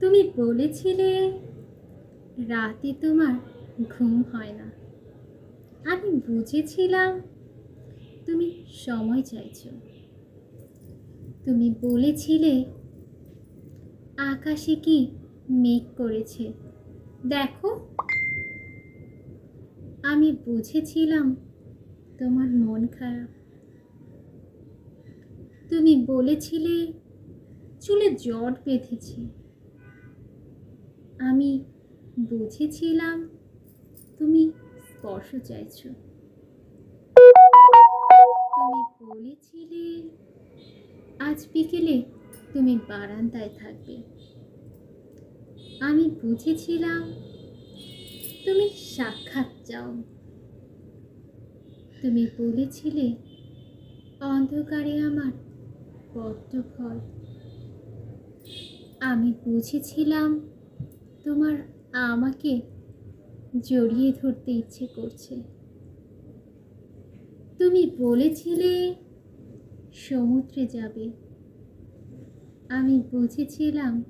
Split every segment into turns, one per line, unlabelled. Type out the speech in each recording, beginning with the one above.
তুমি বলেছিলে রাতে তোমার ঘুম হয় না। আমি বুঝেছিলাম, তুমি সময় চাইছো। তুমি বলেছিলে আকাশে কি মেঘ করেছে। দেখো, আমি বুঝেছিলাম তোমার মন খারাপ। তুমি বলেছিলে চুলে জট বেঁধেছে। আমি বুঝেছিলাম। তুমি স্পর্শ চাইছ। তুমি বলেছিলে, আজ বিকেলে তুমি বারান্দায় থাকবে। আমি বুঝেছিলাম, তুমি সাক্ষাৎ চাও। তুমি বলেছিলে, অন্ধকারে আমার ভয় আমি বুঝেছিলাম তোমার আমাকে জড়িয়ে ধরতে ইচ্ছে করছে। তুমি বলেছিলে সমুদ্রে যাবে। আমি বুঝেছিলাম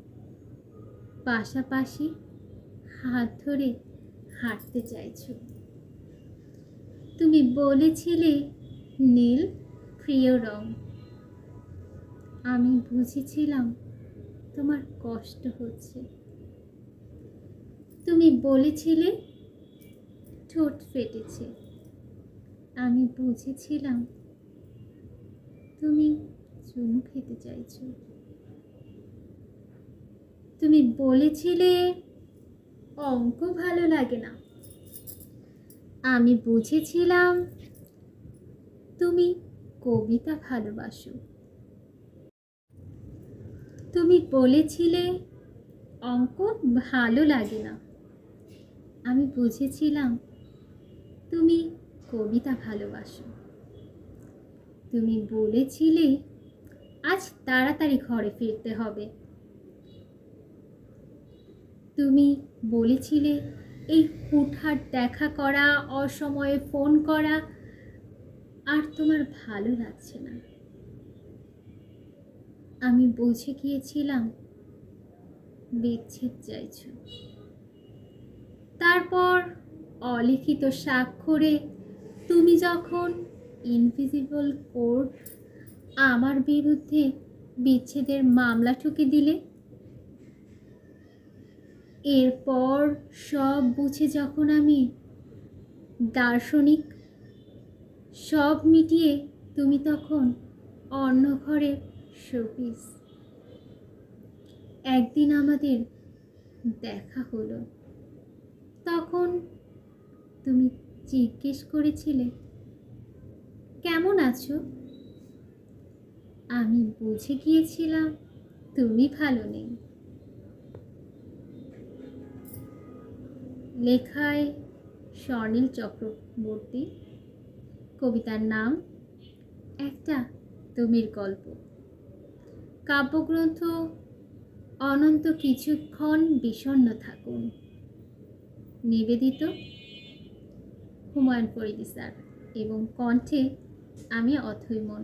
পাশাপাশি হাত ধরে হাঁটতে চাইছো। তুমি বলেছিলে নীল, প্রিয় রং। আমি বুঝেছিলাম তোমার কষ্ট হচ্ছে। তুমি বলেছিলে? ঠোঁট ফেটেছে। আমি বুঝেছিলাম। তুমি চুমু খেতে চাইছো। তুমি বলেছিলে অঙ্ক ভালো লাগে না। আমি বুঝেছিলাম তুমি কবিতা ভালোবাসো। তুমি বলেছিলে অঙ্ক ভালো লাগে না। আমি বুঝেছিলাম তুমি কবিতা ভালোবাসো। তুমি বলেছিলে আজ তাড়াতাড়ি ঘরে ফিরতে হবে। তুমি বলেছিলে এই হুটহাট দেখা করা, অসময়ে ফোন করা আর তোমার ভালো লাগছে না। আমি বুঝে গিয়েছিলাম, বিচ্ছেদ চাইছো। অলিখিত স্বাক্ষরে তুমি যখন ইনভিজিবল কোর্ট আমার বিরুদ্ধে বিচ্ছেদের মামলা ঠুকে দিলে, এরপর সব বুঝে যখন আমি দার্শনিক, সব মিটিয়ে তুমি তখন অন্য ঘরে শোপিস। একদিন আমাদের দেখা হলো। তখন তুমি জিজ্ঞেস করেছিলে, কেমন আছো? আমি বুঝে গিয়েছিলাম, তুমি ভালো নেই। লেখায় স্বর্ণিল চক্রবর্তী, কবিতার নাম একটা তুমির গল্প। কাব্যগ্রন্থ অনন্ত কিছুক্ষণ বিষণ্ণ থাকুন। নিবেদিত হুমায়ুন ফরিদি স্যার এবং কণ্ঠে আমি অথৈ মন।